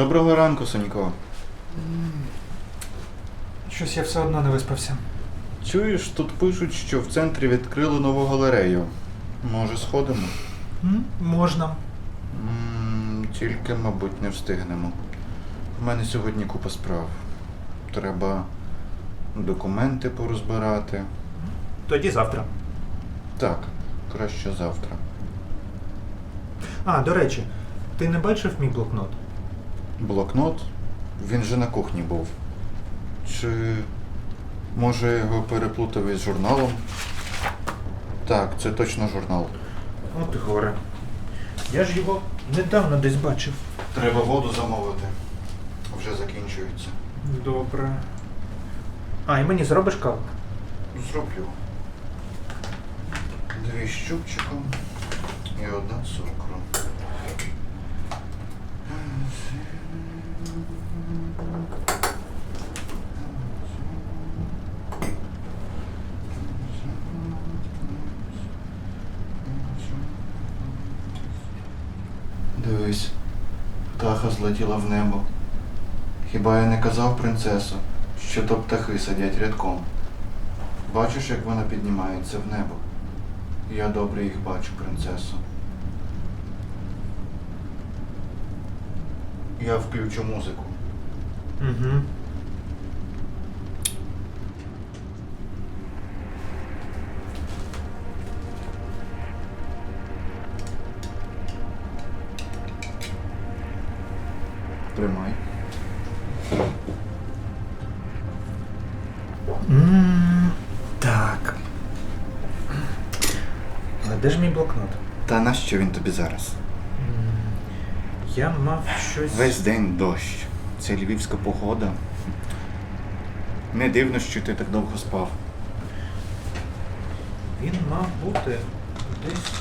Доброго ранку, Сонько. Щось я все одно не виспався. Чуєш, тут пишуть, що в центрі відкрили нову галерею. Може, сходимо? М? Можна. м тільки, мабуть, не встигнемо. У мене сьогодні купа справ. Треба документи порозбирати. Тоді завтра. Так, краще завтра. А, до речі, ти не бачив мій блокнот? Блокнот? Він же на кухні був. Чи може його переплутав із журналом? Так, це точно журнал. От горе. Я ж його недавно десь бачив. Треба воду замовити. Вже закінчується. Добре. А, і мені зробиш каву? Зроблю. Дві з чубчиком і одна цукру. Дивись, птаха злетіла в небо. Хіба я не казав принцесу, що то птахи сидять рядком? Бачиш, як вона піднімається в небо? Я добре їх бачу, принцесо. Я включу музику. Угу. Тримай. м так. А де ж мій блокнот? Та нащо він тобі зараз? Я мав щось. Весь день дощ. Це львівська погода. Не дивно, що ти так довго спав. Він мав бути десь.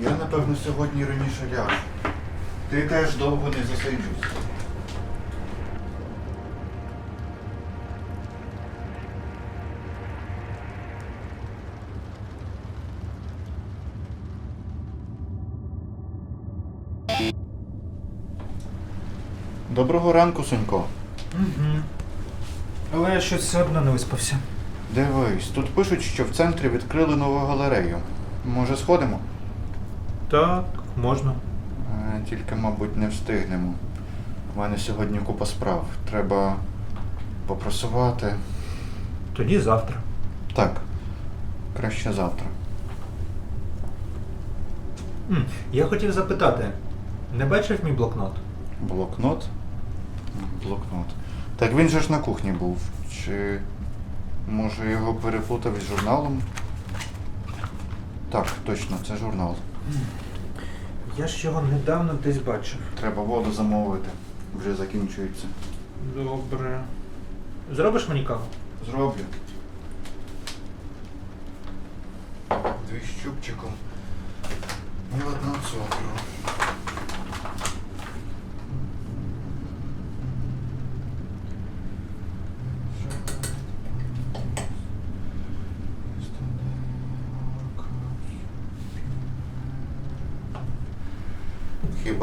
Я, напевно, сьогодні раніше ляжу. Ти теж довго не засиджуйся. Доброго ранку, Сонько. Угу. Але я щось все одно не виспався. Дивись, тут пишуть, що в центрі відкрили нову галерею. Може, сходимо? Так, можна. Е, Тільки, мабуть, не встигнемо. У мене сьогодні купа справ. Треба попрасувати. Тоді завтра. Так, краще завтра. М, Я хотів запитати, не бачив мій блокнот? Блокнот? Блокнот. Так він же ж на кухні був. Чи може його переплутав із журналом? Так, точно, це журнал. Я ж його недавно десь бачив. Треба воду замовити. Вже закінчується. Добре. Зробиш мені каву? Зроблю. Дві з чубчиком. І одна цукру.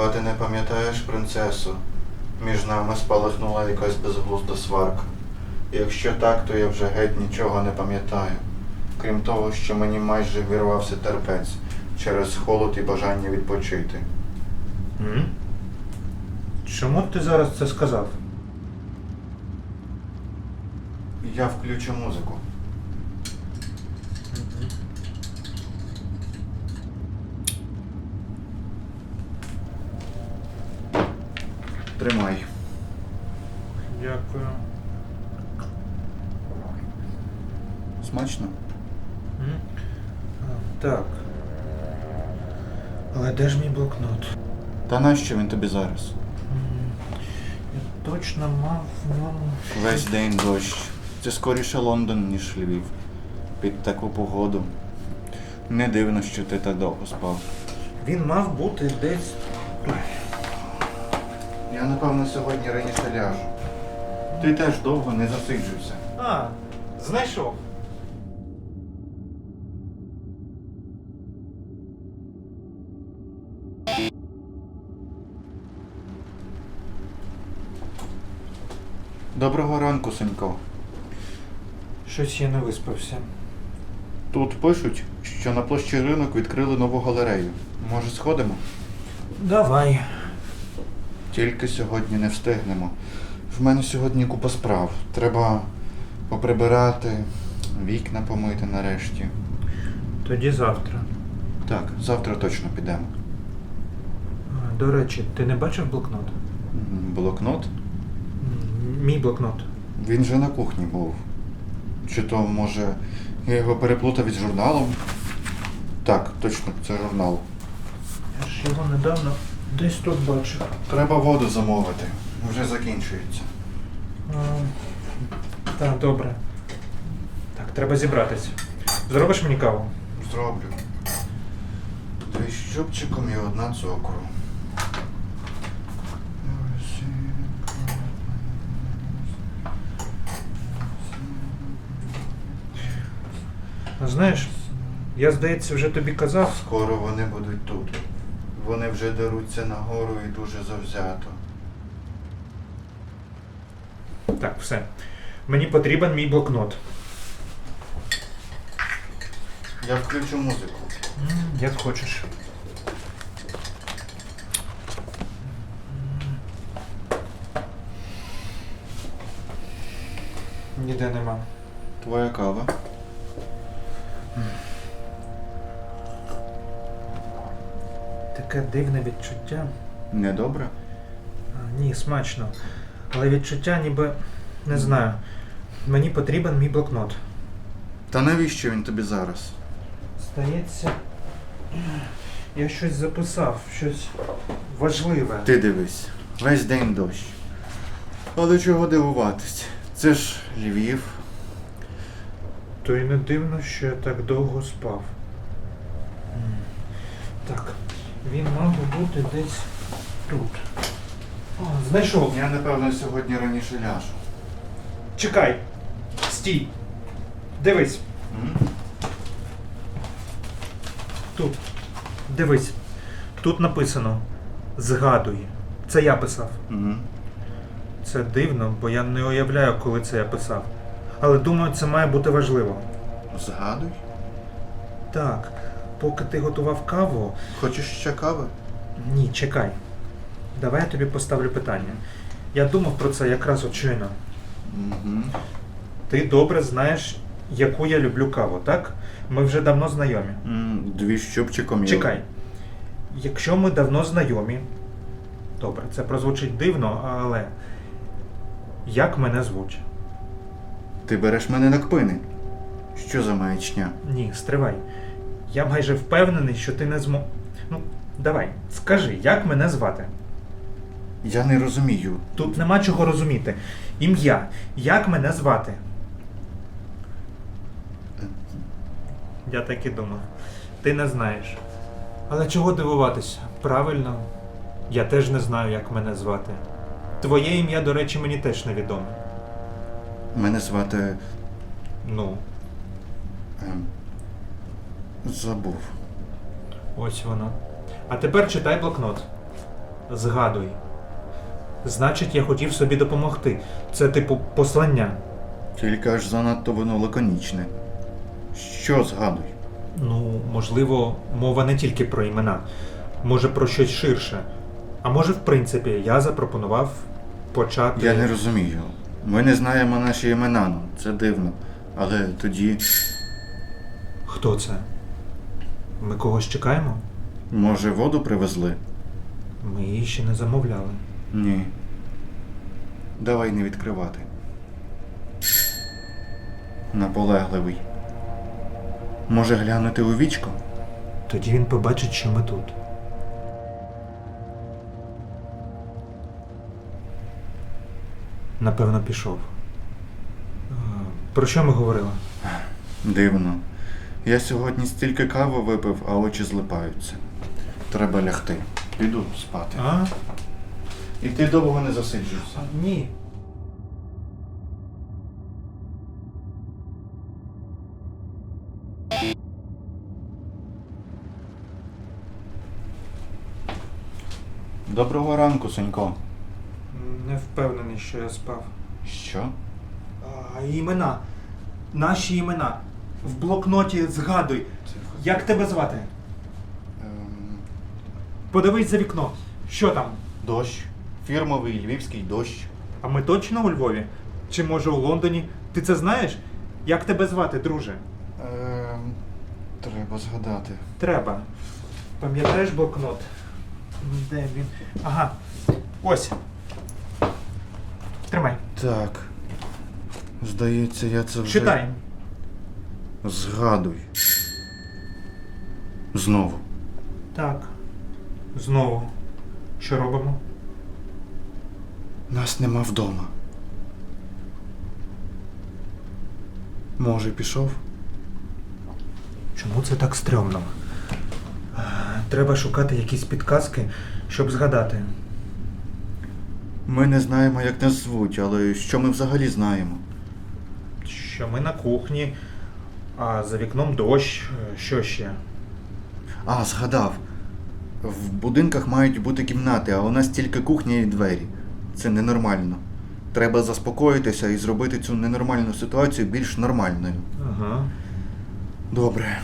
Хіба ти не пам'ятаєш, принцесо? Між нами спалахнула якась безглузда сварка. Якщо так, то я вже геть нічого не пам'ятаю. Крім того, що мені майже вірвався терпець через холод і бажання відпочити. М? Чому ти зараз це сказав? Я включу музику. Тримай. Дякую. Смачно? М? А, Так. Але де ж мій блокнот? Та нащо він тобі зараз? М, Я точно мав в ньому. Весь день дощ. Це скоріше Лондон, ніж Львів. Під таку погоду. Не дивно, що ти так довго спав. Він мав бути десь. Я, напевно, сьогодні раніше ляжу. Ти теж довго не засиджуйся. А, знайшов. Доброго ранку, Сонько. Щось я не виспався. Тут пишуть, що на площі ринок відкрили нову галерею. Може, сходимо? Давай. Тільки сьогодні не встигнемо. В мене сьогодні купа справ. Треба поприбирати, вікна помити нарешті. Тоді завтра. Так, завтра точно підемо. А, До речі, ти не бачив блокнот? М, Блокнот? М, Мій блокнот. Він же на кухні був. Чи то, може, я його переплутав із журналом? Так, точно, це журнал. Я ж його недавно десь тут бачив. Треба воду замовити. Вже закінчується. А, Так, добре. Так, треба зібратися. Зробиш мені каву? Зроблю. Дві з чубчиком і одна цукру. А знаєш, я, здається, вже тобі казав. Скоро вони будуть тут. Вони вже деруться нагору і дуже завзято. Так, все. Мені потрібен мій блокнот. Я включу музику. Як хочеш. Ніде нема. Твоя кава. Таке дивне відчуття. Недобре? А, ні, смачно. Але відчуття ніби не знаю. Мені потрібен мій блокнот. Та навіщо він тобі зараз? Здається, я щось записав, щось важливе. Ти дивись, весь день дощ. Але чого дивуватись? Це ж Львів. То й не дивно, що я так довго спав. М. Так, він мав би бути десь тут. О, знайшов. Я, напевно, сьогодні раніше ляжу. Чекай. Стій. Дивись. М? Тут. Дивись. Тут написано Згадуй. Це я писав. М. Це дивно, бо я не уявляю, коли це я писав. Але думаю, це має бути важливо. Згадуй. Так, поки ти готував каву. Хочеш ще кави? Ні, чекай. Давай я тобі поставлю питання. Я думав про це якраз очино. Угу. Ти добре знаєш, яку я люблю каву, так? Ми вже давно знайомі. Дві з чубчиком і- Чекай. Якщо ми давно знайомі. Добре, це прозвучить дивно, але. Як мене звуть? Ти береш мене на кпини. Що за маячня? Ні, стривай. Я майже впевнений, що ти не змо. Ну, давай, скажи, як мене звати? Я не розумію. Тут нема чого розуміти. Ім'я. Як мене звати? Я так і думав. Ти не знаєш. Але чого дивуватися? Правильно, я теж не знаю, як мене звати. Твоє ім'я, до речі, мені теж невідоме. Мене звати. Ну, Ем... Забув. ось воно. А тепер читай блокнот. Згадуй. Значить, я хотів собі допомогти. Це типу послання. Тільки аж занадто воно лаконічне. Що згадуй? Ну, можливо, мова не тільки про імена, може про щось ширше. А може, в принципі, я запропонував почати. Я не розумію. Ми не знаємо наші імена, ну це дивно. Але тоді, Хто це? Ми когось чекаємо? може, воду привезли? Ми її ще не замовляли. Ні. Давай не відкривати. Наполегливий. Може глянути у вічко? Тоді він побачить, що ми тут. Напевно, пішов. Про що ми говорили? Дивно. Я сьогодні стільки кави випив, а очі злипаються. Треба лягти. Піду спати. А? І ти довго не засиджуйся. Ні. Доброго ранку, Сонько. Не впевнений, що я спав. Що? А, імена. Наші імена. В блокноті згадуй. Як тебе звати? Ем, Подивись за вікно. Що там? дощ. Фірмовий львівський дощ. А ми точно у Львові? Чи може у Лондоні? Ти це знаєш? Як тебе звати, друже? Ем, треба згадати. Треба. Пам'ятаєш блокнот? Де він? Ага. Ось. Тримай. Так. Здається, я це вже. Читай. Згадуй. Знову. Так. Знову. Що робимо? Нас нема вдома. Може, пішов? Чому це так стрьомно? Е, Треба шукати якісь підказки, щоб згадати. Ми не знаємо, як нас звуть, але що ми взагалі знаємо? Що ми на кухні, а за вікном дощ, е, що ще? А, згадав. В будинках мають бути кімнати, а у нас тільки кухня і двері. Це ненормально. Треба заспокоїтися і зробити цю ненормальну ситуацію більш нормальною. Ага. Добре.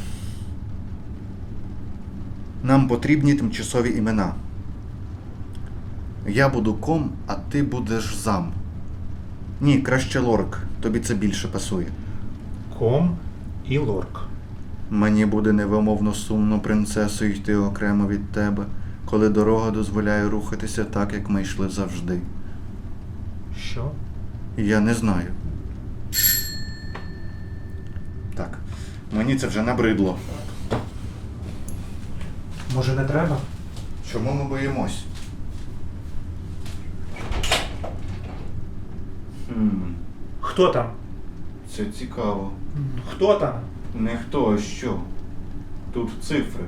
Нам потрібні тимчасові імена. Я буду ком, а ти будеш зам. Ні, краще лорк. Тобі це більше пасує. Ком і лорк. Мені буде невимовно сумно принцесо йти окремо від тебе, коли дорога дозволяє рухатися так, як ми йшли завжди. Що? Я не знаю. Так, мені це вже набридло. Може не треба? Чому ми боїмось? Хм, Хто там? Це цікаво. Хто там? Не хто, а що. Тут цифри.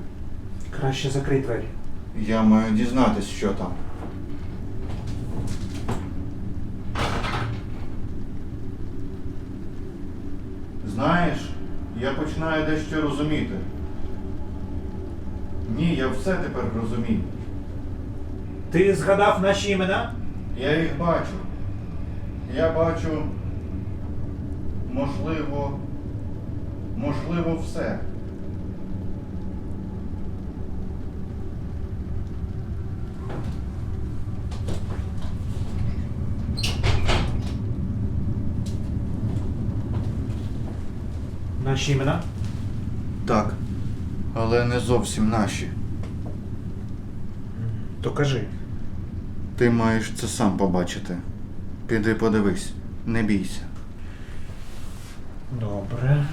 Краще закрий двері. Я маю дізнатись, що там. Знаєш, я починаю дещо розуміти. Ні, я все тепер розумію. Ти згадав наші імена? Я їх бачу. Я бачу, можливо, можливо, все. Наші імена? Так, але не зовсім наші. То кажи. Ти маєш це сам побачити. Піди подивись, не бійся. Добре.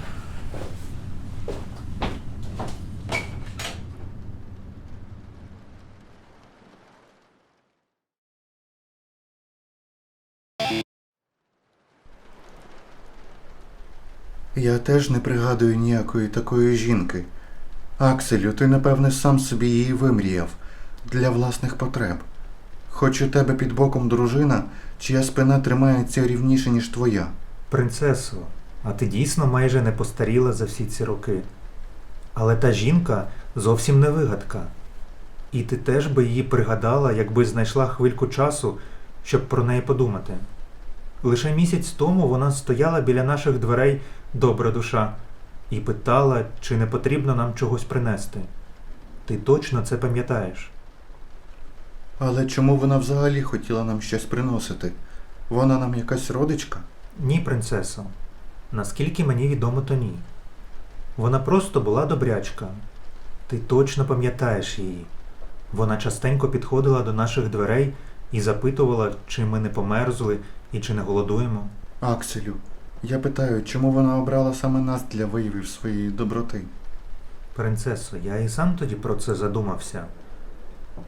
Я теж не пригадую ніякої такої жінки. Акселю, ти, напевне, сам собі її вимріяв для власних потреб. Хоч у тебе під боком дружина, чия спина тримається рівніше, ніж твоя. Принцесо, а ти дійсно майже не постаріла за всі ці роки. Але та жінка зовсім не вигадка. І ти теж би її пригадала, якби знайшла хвильку часу, щоб про неї подумати. Лише місяць тому вона стояла біля наших дверей, добра душа, і питала, чи не потрібно нам чогось принести. Ти точно це пам'ятаєш? Але чому вона взагалі хотіла нам щось приносити? Вона нам якась родичка? Ні, принцесо. Наскільки мені відомо, то ні. Вона просто була добрячка. Ти точно пам'ятаєш її. Вона частенько підходила до наших дверей і запитувала, чи ми не померзли і чи не голодуємо. Акселю, я питаю, чому вона обрала саме нас для виявів своєї доброти? Принцесо, я і сам тоді про це задумався.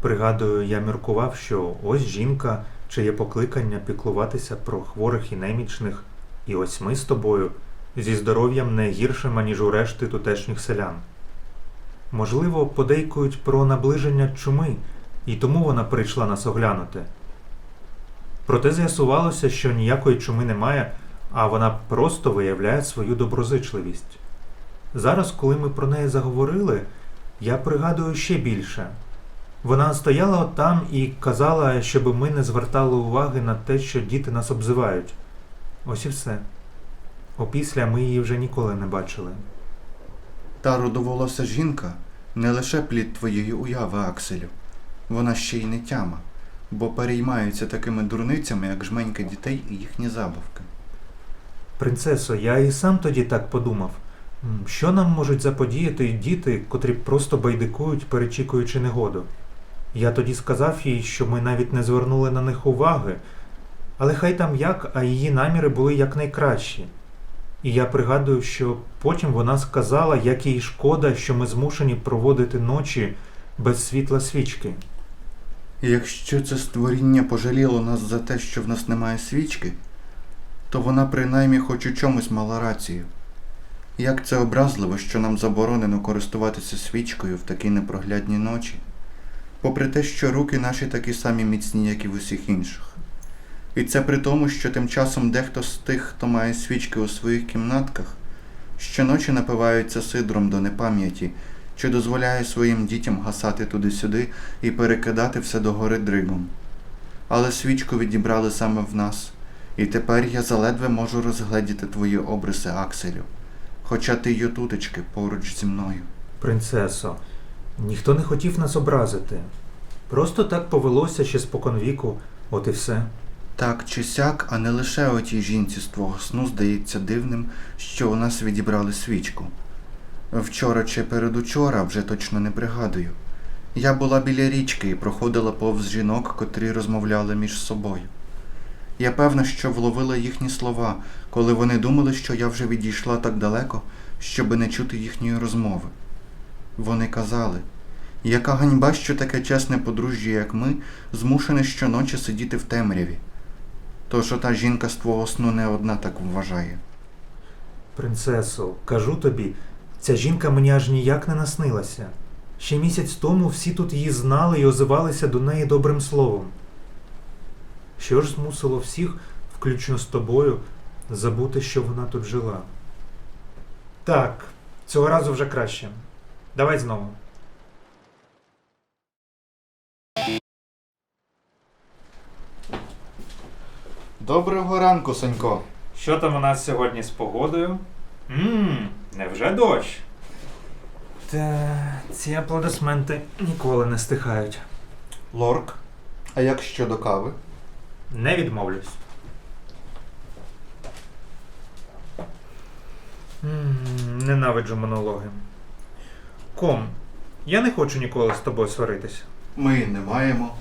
Пригадую, я міркував, що ось жінка, чиє покликання піклуватися про хворих і немічних, і ось ми з тобою зі здоров'ям не гіршим, аніж у решти тутешніх селян. Можливо, подейкують про наближення чуми, і тому вона прийшла нас оглянути. Проте з'ясувалося, що ніякої чуми немає, а вона просто виявляє свою доброзичливість. Зараз, коли ми про неї заговорили, я пригадую ще більше. Вона стояла там і казала, щоб ми не звертали уваги на те, що діти нас обзивають. Ось і все. Опісля ми її вже ніколи не бачили. Та рудоволоса жінка не лише плід твоєї уяви, Акселю. Вона ще й не тяма, бо переймається такими дурницями, як жменьки дітей і їхні забавки. Принцесо, я і сам тоді так подумав. Що нам можуть заподіяти діти, котрі просто байдикують, перечікуючи негоду? Я тоді сказав їй, що ми навіть не звернули на них уваги, але хай там як, а її наміри були якнайкращі. І я пригадую, що потім вона сказала, як їй шкода, що ми змушені проводити ночі без світла свічки. Якщо це створіння пожаліло нас за те, що в нас немає свічки, то вона принаймні хоч у чомусь мала рацію. Як це образливо, що нам заборонено користуватися свічкою в такі непроглядні ночі, попри те, що руки наші такі самі міцні, як і в усіх інших. І це при тому, що тим часом дехто з тих, хто має свічки у своїх кімнатках, щоночі напиваються сидром до непам'яті, чи дозволяє своїм дітям гасати туди-сюди і перекидати все догори дригом. Але свічку відібрали саме в нас, і тепер я заледве можу розгледіти твої обриси, Акселю, хоча ти й отутечки поруч зі мною. Принцесо, ніхто не хотів нас образити. Просто так повелося ще споконвіку, от і все. Так чи сяк, а не лише отій жінці з твого сну здається дивним, що у нас відібрали свічку. Вчора чи передучора вже точно не пригадую. Я була біля річки і проходила повз жінок, котрі розмовляли між собою. Я певна, що вловила їхні слова, коли вони думали, що я вже відійшла так далеко, щоби не чути їхньої розмови. Вони казали, яка ганьба, що таке чесне подружжя, як ми, змушене щоночі сидіти в темряві. Тож ота жінка з твого сну не одна так вважає. Принцесо, кажу тобі, ця жінка мені аж ніяк не наснилася. Ще місяць тому всі тут її знали і озивалися до неї добрим словом. Що ж змусило всіх, включно з тобою, забути, що вона тут жила? Так, цього разу вже краще. Давай знову. Доброго ранку, Сонько. Що там у нас сьогодні з погодою? Ммм, невже дощ? Та ці аплодисменти ніколи не стихають. Лорк. А як щодо кави? Не відмовлюсь. М, Ненавиджу монологи. Ком, я не хочу ніколи з тобою сваритися. Ми не маємо.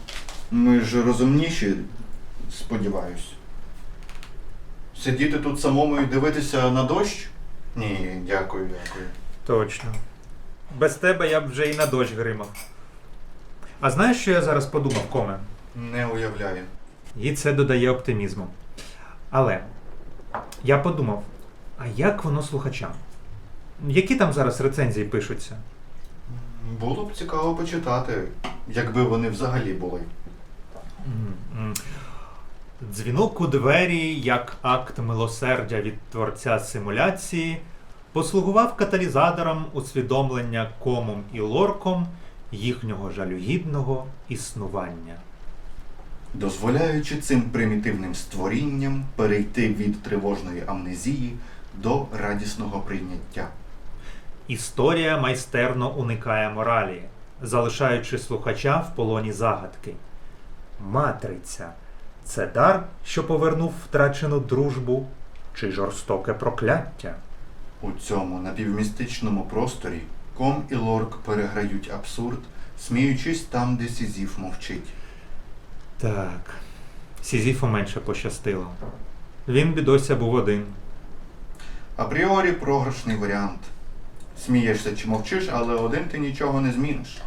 Ми ж розумніші, сподіваюсь. Сидіти тут самому і дивитися на дощ? Ні, дякую, дякую. Точно. Без тебе я б вже і на дощ гримав. А знаєш, що я зараз подумав, Коме? Не уявляю. І це додає оптимізму. Але я подумав, а як воно слухачам? Які там зараз рецензії пишуться? Було б цікаво почитати, якби вони взагалі були. М-м. Дзвінок у двері як акт милосердя від творця симуляції послугував каталізатором усвідомлення комом і лорком їхнього жалюгідного існування. дозволяючи цим примітивним створінням перейти від тривожної амнезії до радісного прийняття. Історія майстерно уникає моралі, залишаючи слухача в полоні загадки. Матриця це дар, що повернув втрачену дружбу, чи жорстоке прокляття? У цьому напівмістичному просторі Ком і Лорк переграють абсурд, сміючись там, де Сізіф мовчить. Так, Сізіфу менше пощастило. Він бідося був один. Апріорі програшний варіант. Смієшся чи мовчиш, але один ти нічого не зміниш.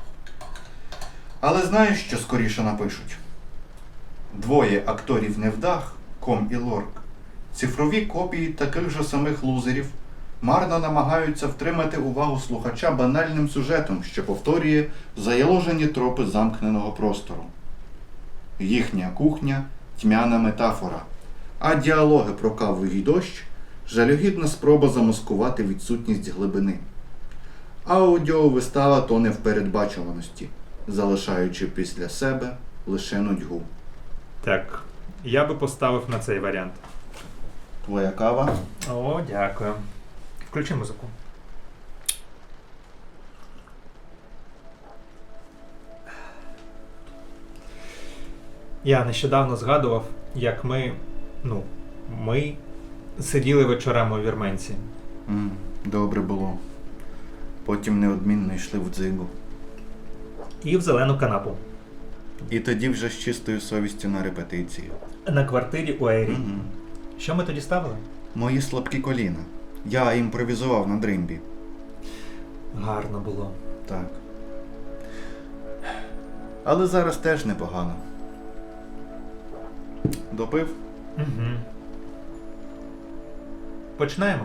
Але знаєш, що скоріше напишуть? Двоє акторів невдах, Ком і Лорк, цифрові копії таких же самих лузерів, марно намагаються втримати увагу слухача банальним сюжетом, що повторює заяложені тропи замкненого простору. Їхня кухня тьмяна метафора, а діалоги про каву і дощ жалюгідна спроба замаскувати відсутність глибини. Аудіовистава тоне в передбачуваності, залишаючи після себе лише нудьгу. Так, я би поставив на цей варіант. Твоя кава? О, дякую. Включи музику. Я нещодавно згадував, як ми. Ну, ми сиділи вечорами у вірменці. м добре було. Потім неодмінно йшли в дзигу. І в зелену канапу. І тоді вже з чистою совістю на репетиції. На квартирі у Ейрі. Мгм. Що ми тоді ставили? Мої слабкі коліна. Я імпровізував на дримбі. Гарно було. Так. Але зараз теж непогано. Допив? Угу. Починаємо.